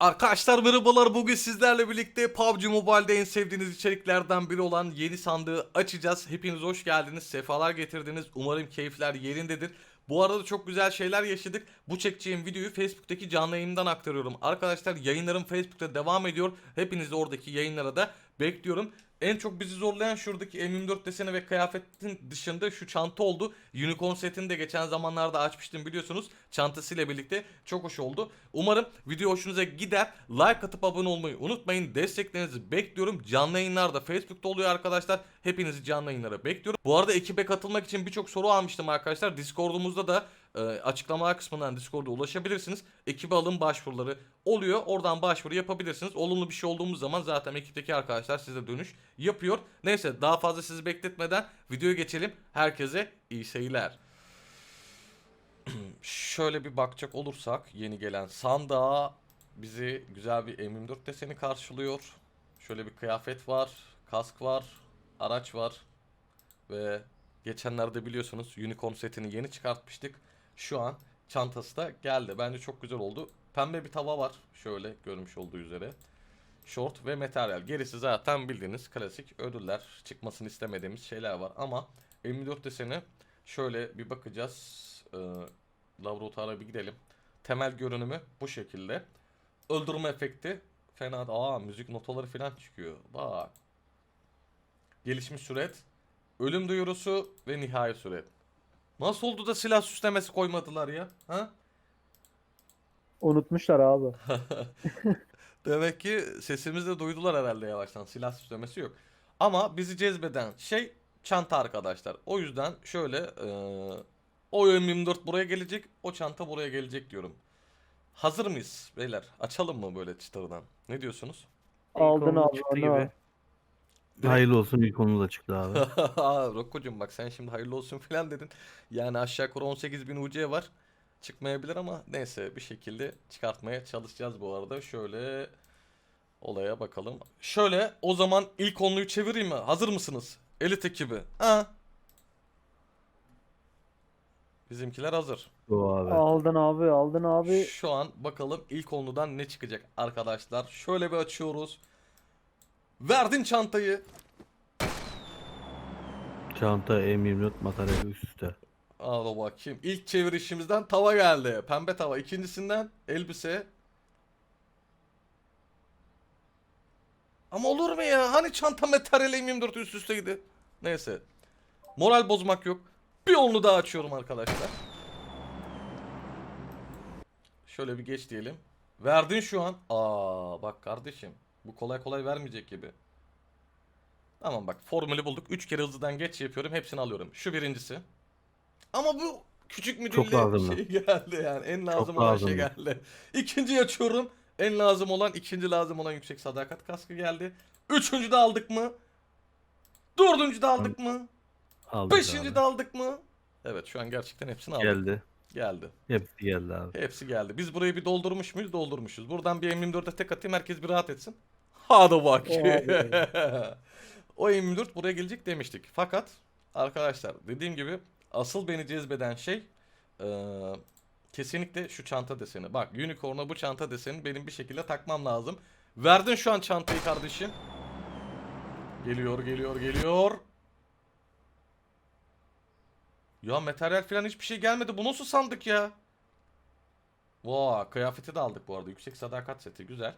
Arkadaşlar merhabalar bugün sizlerle birlikte PUBG Mobile'de en sevdiğiniz içeriklerden biri olan yeni sandığı açacağız. Hepiniz hoş geldiniz, sefalar getirdiniz. Umarım keyifler yerindedir. Bu arada çok güzel şeyler yaşadık. Bu çekeceğim videoyu Facebook'taki canlı yayından aktarıyorum. Arkadaşlar yayınlarım Facebook'ta devam ediyor. Hepinizi oradaki yayınlara da bekliyorum. En çok bizi zorlayan şuradaki M24 deseni ve kıyafetin dışında şu çanta oldu. Unicorn setini de geçen zamanlarda açmıştım biliyorsunuz. Çantasıyla birlikte çok hoş oldu. Umarım video hoşunuza gider. Like atıp abone olmayı unutmayın. Desteklerinizi bekliyorum. Canlı yayınlarda Facebook'ta oluyor arkadaşlar. Hepinizi canlı yayınlara bekliyorum. Bu arada ekibe katılmak için birçok soru almıştım arkadaşlar. Discord'umuzda da e, açıklamalar kısmından Discord'a ulaşabilirsiniz. Ekibe alım başvuruları oluyor. Oradan başvuru yapabilirsiniz. Olumlu bir şey olduğumuz zaman zaten ekipteki arkadaşlar size dönüş yapıyor. Neyse daha fazla sizi bekletmeden videoya geçelim. Herkese iyi seyirler. Şöyle bir bakacak olursak yeni gelen sandığa bizi güzel bir M24 deseni karşılıyor. Şöyle bir kıyafet var, kask var, araç var ve geçenlerde biliyorsunuz Unicorn setini yeni çıkartmıştık. Şu an çantası da geldi. Bence çok güzel oldu. Pembe bir tava var. Şöyle görmüş olduğu üzere. Short ve materyal. Gerisi zaten bildiğiniz klasik ödüller. Çıkmasını istemediğimiz şeyler var. Ama M24 deseni şöyle bir bakacağız. Ee, laboratuvara bir gidelim. Temel görünümü bu şekilde. Öldürme efekti fena. da- Aa müzik notaları falan çıkıyor. Bak. Gelişmiş süret. Ölüm duyurusu ve nihai süret. Nasıl oldu da silah süslemesi koymadılar ya? Ha? Unutmuşlar abi. Demek ki sesimizi de duydular herhalde yavaştan. Silah süslemesi yok. Ama bizi cezbeden şey çanta arkadaşlar. O yüzden şöyle eee o M24 buraya gelecek, o çanta buraya gelecek diyorum. Hazır mıyız beyler? Açalım mı böyle çıtırdan? Ne diyorsunuz? Aldın abi onu. Hayırlı olsun ilk konu da çıktı abi. Rokkocuğum bak sen şimdi hayırlı olsun falan dedin. Yani aşağı yukarı 18.000 UC var. Çıkmayabilir ama neyse bir şekilde çıkartmaya çalışacağız bu arada. Şöyle olaya bakalım. Şöyle o zaman ilk konuyu çevireyim mi? Hazır mısınız? Elit ekibi. Ha? Bizimkiler hazır. O abi. Aldın abi aldın abi. Şu an bakalım ilk konudan ne çıkacak arkadaşlar. Şöyle bir açıyoruz. Verdin çantayı. Çanta M24 materyali üst üste. Al bakayım. İlk çevirişimizden tava geldi. Pembe tava. İkincisinden elbise. Ama olur mu ya? Hani çanta materyali M24 üst üsteydi. Neyse. Moral bozmak yok. Bir onlu daha açıyorum arkadaşlar. Şöyle bir geç diyelim. Verdin şu an. Aa bak kardeşim. Bu kolay kolay vermeyecek gibi. Tamam bak formülü bulduk. 3 kere hızlıdan geç yapıyorum. Hepsini alıyorum. Şu birincisi. Ama bu küçük Çok lazım müdürlüğe şey geldi yani. En lazım Çok olan lazım şey geldi. İkinci açıyorum. En lazım olan, ikinci lazım olan yüksek sadakat kaskı geldi. Üçüncü de aldık mı? Dördüncü de aldık mı? Aldık Beşinci abi. de aldık mı? Evet şu an gerçekten hepsini aldık. Geldi. Geldi. Hepsi geldi abi. Hepsi geldi. Biz burayı bir doldurmuş muyuz? Doldurmuşuz. Buradan bir M24'e tek atayım herkes bir rahat etsin. Hadi bakayım. o M24 buraya gelecek demiştik. Fakat arkadaşlar dediğim gibi asıl beni cezbeden şey eee, kesinlikle şu çanta deseni. Bak Unicorn'a bu çanta deseni benim bir şekilde takmam lazım. Verdin şu an çantayı kardeşim. Geliyor geliyor geliyor. Ya materyal falan hiçbir şey gelmedi. Bu nasıl sandık ya? Vaa kıyafeti de aldık bu arada. Yüksek sadakat seti güzel.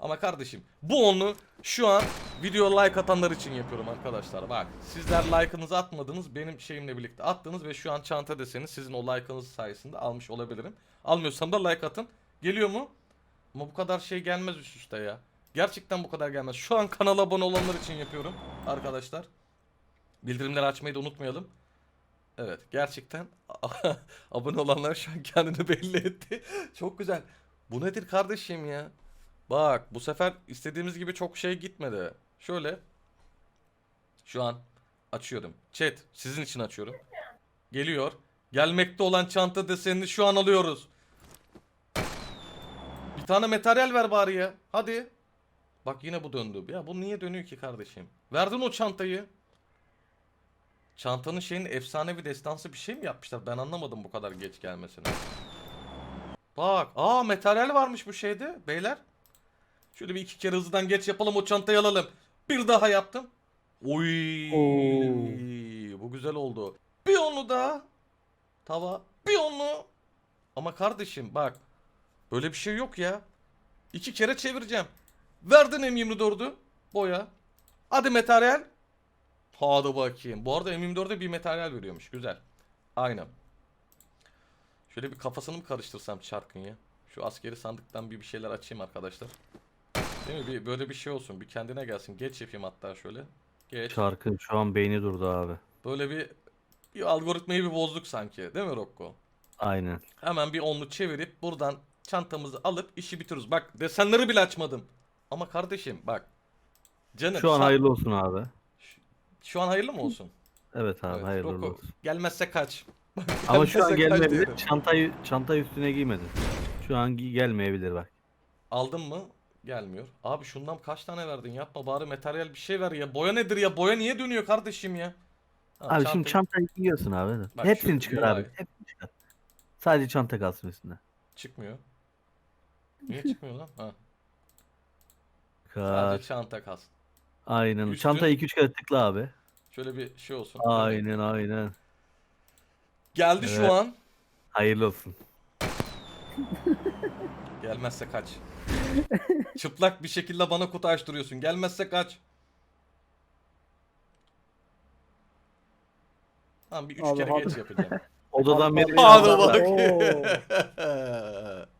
Ama kardeşim bu onu şu an video like atanlar için yapıyorum arkadaşlar. Bak sizler like'ınızı atmadınız. Benim şeyimle birlikte attınız ve şu an çanta deseni sizin o like'ınız sayesinde almış olabilirim. Almıyorsam da like atın. Geliyor mu? Ama bu kadar şey gelmez üst üste ya. Gerçekten bu kadar gelmez. Şu an kanala abone olanlar için yapıyorum arkadaşlar. Bildirimleri açmayı da unutmayalım. Evet gerçekten abone olanlar şu an kendini belli etti. Çok güzel. Bu nedir kardeşim ya? Bak bu sefer istediğimiz gibi çok şey gitmedi. Şöyle. Şu an açıyorum. Chat sizin için açıyorum. Geliyor. Gelmekte olan çanta desenini şu an alıyoruz. Bir tane materyal ver bari ya. Hadi. Bak yine bu döndü. Ya bu niye dönüyor ki kardeşim? Verdin o çantayı. Çantanın şeyin efsanevi destansı bir şey mi yapmışlar? Ben anlamadım bu kadar geç gelmesini. Bak. Aa materyal varmış bu şeyde beyler. Şöyle bir iki kere hızlıdan geç yapalım o çantayı alalım. Bir daha yaptım. Oy. Oo. Bu güzel oldu. Bir onu daha. Tava. Bir onu. Ama kardeşim bak. Böyle bir şey yok ya. İki kere çevireceğim. Verdin M24'ü. Boya. Hadi materyal. Hadi bakayım. Bu arada M24'e bir materyal veriyormuş. Güzel. Aynen. Şöyle bir kafasını mı karıştırsam çarkın ya? Şu askeri sandıktan bir bir şeyler açayım arkadaşlar. Değil mi? Bir, böyle bir şey olsun. Bir kendine gelsin. Geç yapayım hatta şöyle. Geç. Çarkın şu an beyni durdu abi. Böyle bir bir algoritmayı bir bozduk sanki. Değil mi Rocco? Aynen. Hemen bir onlu çevirip buradan çantamızı alıp işi bitiriyoruz. Bak desenleri bile açmadım. Ama kardeşim bak. Canım Şu an sen- hayırlı olsun abi. Şu an hayırlı mı olsun? Evet abi Evet, hayırlı Rocco, olsun. Gelmezse kaç. Ama şu an gelmeyebilir. Çantayı çantayı üstüne giymedin. Şu an gelmeyebilir bak. Aldın mı? Gelmiyor. Abi şundan kaç tane verdin? Yapma bari materyal bir şey ver ya. Boya nedir ya? Boya niye dönüyor kardeşim ya? Ha, Abi çantayı- şimdi çantayı giyiyorsun abi. Bak Hepsini şu çıkar UI. abi. Hepsini çıkar. Sadece çanta kalsın üstünde. Çıkmıyor. Niye çıkmıyor lan? Ha. Kar. Sadece çanta kalsın. Aynen. Üstün- Çantayı 2-3 kere tıkla abi. Şöyle bir şey olsun. Aynen aynen. Geldi Evet. şu an. Hayırlı olsun. Gelmezse kaç. Çıplak bir şekilde bana kutu açtırıyorsun. Gelmezse kaç. Tamam bir üç Abi, kere hadi. geç yapacağım. Odadan beri Hadi Oo. bak.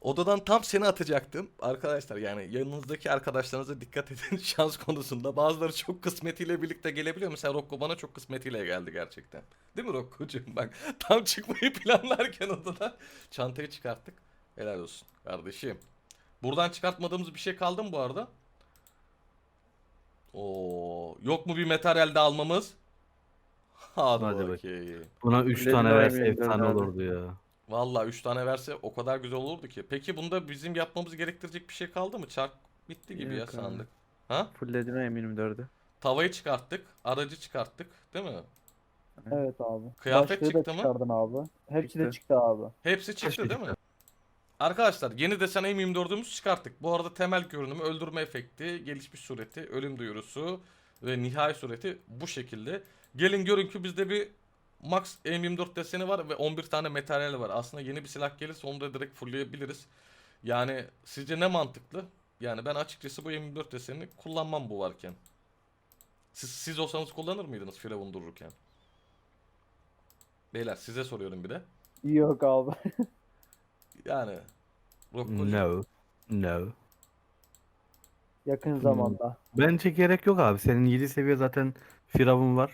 Odadan tam seni atacaktım. Arkadaşlar yani yanınızdaki arkadaşlarınıza dikkat edin şans konusunda. Bazıları çok kısmetiyle birlikte gelebiliyor. Mesela Rocco bana çok kısmetiyle geldi gerçekten. Değil mi Rocco'cum? Bak tam çıkmayı planlarken odadan çantayı çıkarttık. Helal olsun kardeşim. Buradan çıkartmadığımız bir şey kaldı mı bu arada? Oo, yok mu bir materyal de almamız? Hadi, Hadi bakayım. Buna 3 Dedim tane abi, verse dedim efsane abi. olurdu ya. Vallahi 3 tane verse o kadar güzel olurdu ki. Peki bunda bizim yapmamız gerektirecek bir şey kaldı mı? Çark bitti gibi ya Yok abi. sandık. Ha? Fullledim M24'ü. Tavayı çıkarttık, aracı çıkarttık, değil mi? Evet abi. Kıyafet Başlığı da çıktı mı? çıkardın abi. Hepsi de Çıktı. çıktı abi. Hepsi çıktı değil mi? Arkadaşlar yeni desen M24'ümüzü çıkarttık. Bu arada temel görünümü, öldürme efekti, gelişmiş sureti, ölüm duyurusu ve nihai sureti bu şekilde. Gelin görün ki bizde bir Max M24 deseni var ve 11 tane materyal var. Aslında yeni bir silah gelirse onu da direkt fullleyebiliriz. Yani sizce ne mantıklı? Yani ben açıkçası bu M24 desenini kullanmam bu varken. Siz, siz olsanız kullanır mıydınız Firavun dururken? Beyler size soruyorum bir de. Yok abi. Yani. No. No. Yakın Hmm. zamanda. Bence gerek yok abi. Senin 7 seviye zaten Firavun var.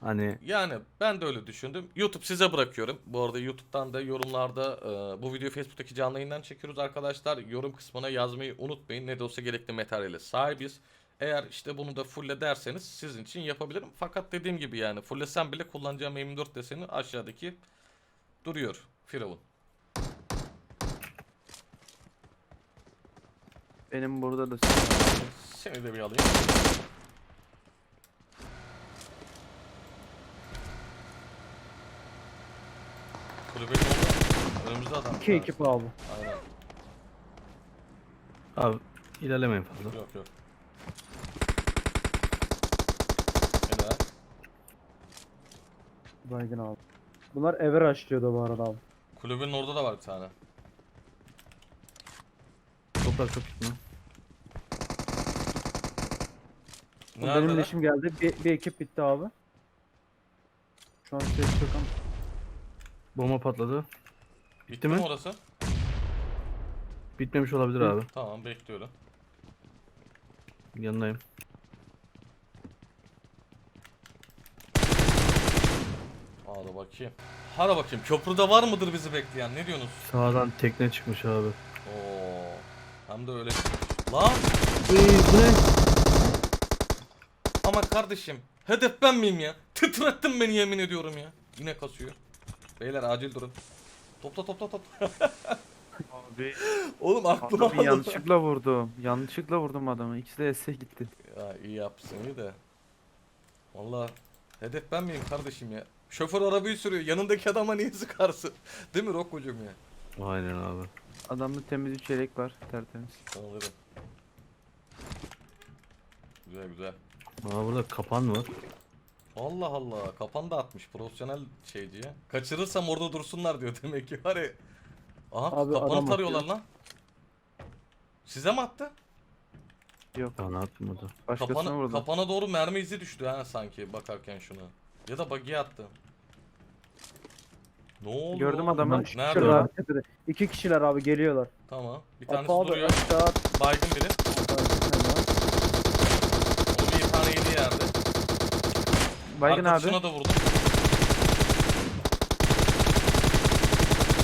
Hani Yani ben de öyle düşündüm. YouTube size bırakıyorum. Bu arada YouTube'dan da yorumlarda e, bu videoyu Facebook'taki canlı yayından çekiyoruz arkadaşlar. Yorum kısmına yazmayı unutmayın. Ne de olsa gerekli materyale sahibiz. Eğer işte bunu da fulle derseniz sizin için yapabilirim. Fakat dediğim gibi yani fullesem bile kullanacağım M24 deseni aşağıdaki duruyor. Firavun. Benim burada da Seni de bir alayım. Kulübenin orada. Önümüzde adam. iki Ha, ekip abi. Aynen. abi ilerlemeyin fazla. Yok yok. Helal. Baygın abi. Bunlar ever açlıyordu bu arada abi. Kulübün orada da var bir tane. Toprak çok gitme. Benim Neredeler? leşim geldi. Bir, bir ekip bitti abi. Şu an ses yok ama. Bomba patladı. Bitti mi? mi orası? Bitmemiş olabilir abi. Tamam bekliyorum. Yanındayım. Hadi bakayım. Hadi bakayım. Köprüde var mıdır bizi bekleyen? Ne diyorsunuz? Sağdan tekne çıkmış abi. Hem de öyle. Lan ama kardeşim hedef ben miyim ya? Titrettin beni yemin ediyorum ya. Yine kasıyor. Beyler acil durun. Topla topla topla. Abi, Oğlum aklıma abi aldı. yanlışlıkla vurdum. Yanlışlıkla vurdum adamı. İkisi de S'e gitti. Ya iyi yapsın iyi de. Valla hedef ben miyim kardeşim ya? Şoför arabayı sürüyor. Yanındaki adama niye sıkarsın? Değil mi Rokkocuğum ya? Aynen abi. Adamda temiz bir çeyrek var. Tertemiz. Alırım. Güzel güzel. Aa burada kapan var. Allah Allah. Kapan da atmış. Profesyonel şeyciye. Kaçırırsam orada dursunlar diyor demek ki. Var ya. Aha Abi kapanı adam tarıyorlar atıyor. lan. Size mi attı? Yok. Ya yaptım burada? Başkasına Kapana, vurdu. kapana doğru mermi izi düştü ha sanki bakarken şuna. Ya da buggy'e attı. Ne oldu? Gördüm oğlum? adamı. Nerede? Şurada abi tepede. İki kişiler abi geliyorlar. Tamam. Bir tanesi Apa abi duruyor. aşağı at. Baygın biri. Onu bir tane yedi yerde. Baygın abi. Arkadaşına da vurdum.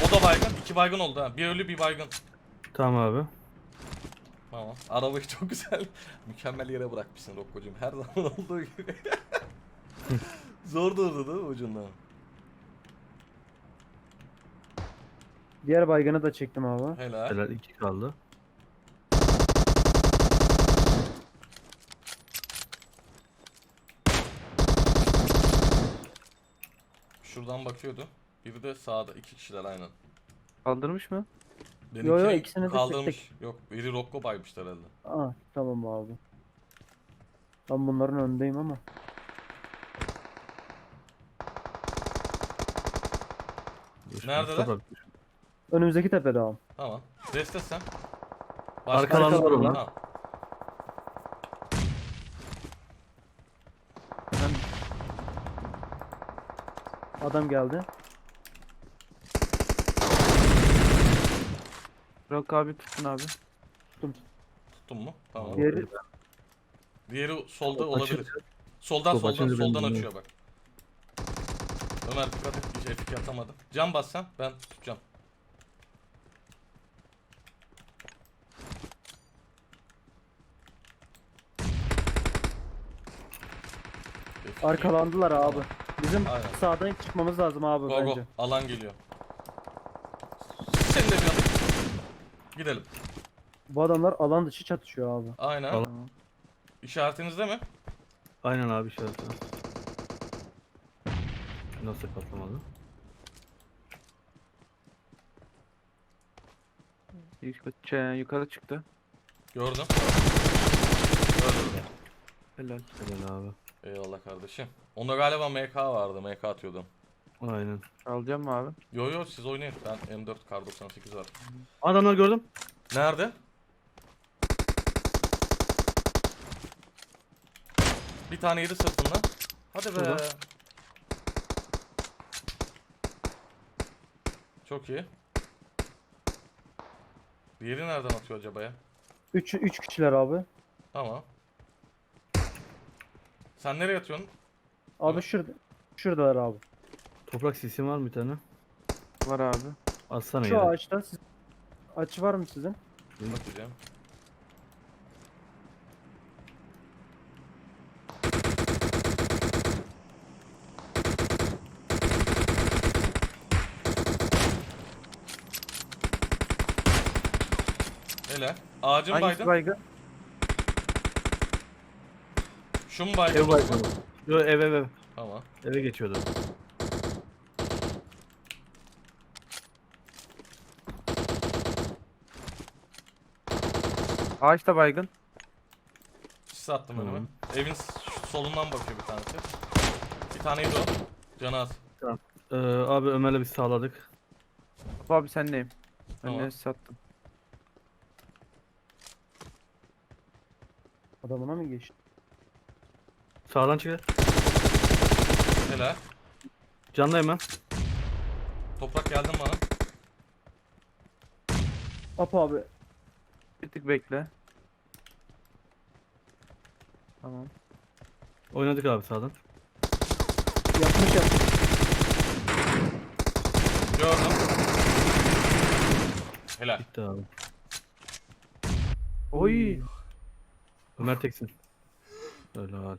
O da baygın. İki baygın oldu ha. Bir ölü bir baygın. Tamam abi. Tamam. Arabayı çok güzel. Mükemmel yere bırakmışsın Rokkocuğum. Her zaman olduğu gibi. Zor durdu değil mi ucundan? Diğer baygını da çektim abi. Helal. Helal iki kaldı. Şuradan bakıyordu. Biri de sağda. iki kişiler aynen. Kaldırmış mı? Benimki Yo, yo, ikisini de kaldırmış. çektik. Yok biri Rokko baymıştı herhalde. Aa tamam abi. Ben bunların önündeyim ama. Neredeler? Önümüzdeki tepede abi. Tamam. Deste sen. Arkalandılar Tamam. ulan. Tamam. Adam geldi. Rock abi tutun abi. Tuttun mu? Tamam. Diğeri Diğeri solda olabilir. Soldan top soldan açınca ben soldan bilmiyorum. açıyor bak. Ömer dikkat et. Hiç F2 atamadım. Can bas sen. Ben tutacağım. Arkalandılar abi. Bizim Aynen. sağdan çıkmamız lazım abi Go go. bence. Alan geliyor. Sen de bir alayım. Gidelim. Bu adamlar alan dışı çatışıyor abi. Aynen. Alan-. İşaretinizde mi? Aynen abi işareti. Nasıl patlamadı? Yukarı, ç- yukarı çıktı. Gördüm. Gördüm. Helal. Helal abi. Eyvallah kardeşim. Onda galiba MK vardı. MK atıyordum. Aynen. Alacağım mı abi? Yo yo siz oynayın. Ben M4 kar 98 var. Adamlar gördüm. Nerede? Bir tane yedi sırtından. Hadi be. Şurada. Çok iyi. Diğeri nereden atıyor acaba ya? 3 3 kişiler abi. Tamam. Sen nereye atıyorsun? Abi şurada şuradalar abi. Toprak sisim var mı bir tane? Var abi. Atsana Şu yere. ağaçta siz Açı var mı sizin? Bakacağım. Hele. Ağacın Hangisi baydın. baygın? Şu mu baydın? Ev baygın. Yo ev ev ev. Tamam. Eve geçiyordu. Ağaçta baygın. Sis attım Tamam. önüme. Evin s- solundan bakıyor bir tanesi. Bir taneydi o. Canı az. Ee, abi Ömer'le biz sağladık. Apo abi sendeyim. Ben Tamam. de sattım. Adamına mı geçti? Sağdan çıkar. Hele. Candayım ben. Toprak geldin bana. Apo abi Bir tık bekle. Tamam. Oynadık abi sağdan. yapmış yapmış. Gördüm. Helal. Bitti abi. Oy. Ömer teksin. Hal.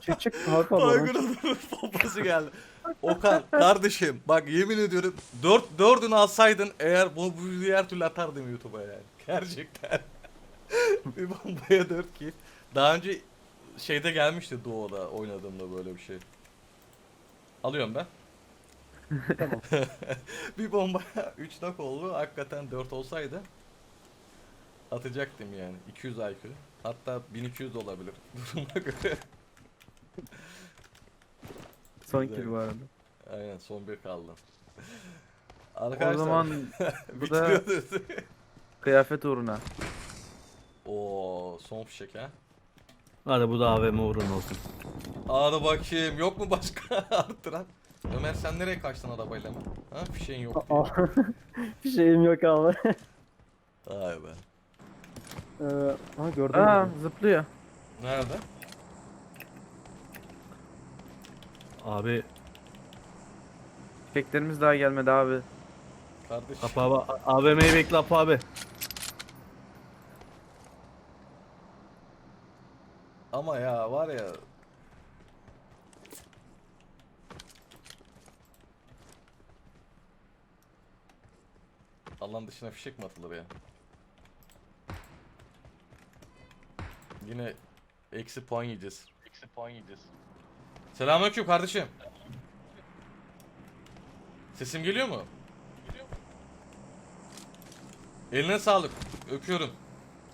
Çık çık. Baygın oradan. adamın pompası geldi. Okan kardeşim bak yemin ediyorum dört, dördünü alsaydın eğer bu, bu diğer türlü atardım YouTube'a yani. Gerçekten. bir bombaya dört kill. Daha önce şeyde gelmişti Doğu'da oynadığımda böyle bir şey. Alıyorum ben. Bir bomba 3 knock oldu. Hakikaten 4 olsaydı atacaktım yani. 200 IQ. Hatta 1200 de olabilir. Duruma göre. Son kill bu arada. Aynen son bir kaldı. O Arkadaşlar zaman bu da kıyafet uğruna. Oo son fişek ha. Hadi bu da AVM uğruna olsun. Hadi bakayım yok mu başka arttıran? Ömer sen nereye kaçtın arabayla mı? Ha fişeğin yok diye. Şeyim yok abi. Vay be. Ee, ha gördüm. Aa zıplıyor. Nerede? Abi Keklerimiz daha gelmedi abi. Kardeşim. Apo abi AVM'yi bekle Apo abi. Ama ya var ya. Alan dışına fişek mi atılır ya? Yine eksi puan yiyeceğiz. Eksi puan yiyeceğiz. Selamünaleyküm kardeşim. Sesim geliyor mu? Eline sağlık. Öpüyorum.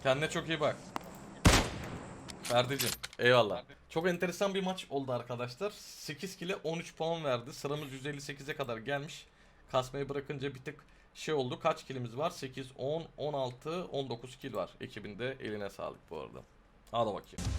Kendine çok iyi bak. Ferdi'cim eyvallah. Çok enteresan bir maç oldu arkadaşlar. 8 kile 13 puan verdi. Sıramız 158'e kadar gelmiş. Kasmayı bırakınca bir tık şey oldu. Kaç kilimiz var? 8, 10, 16, 19 kil var. Ekibinde eline sağlık bu arada. Hadi bakayım.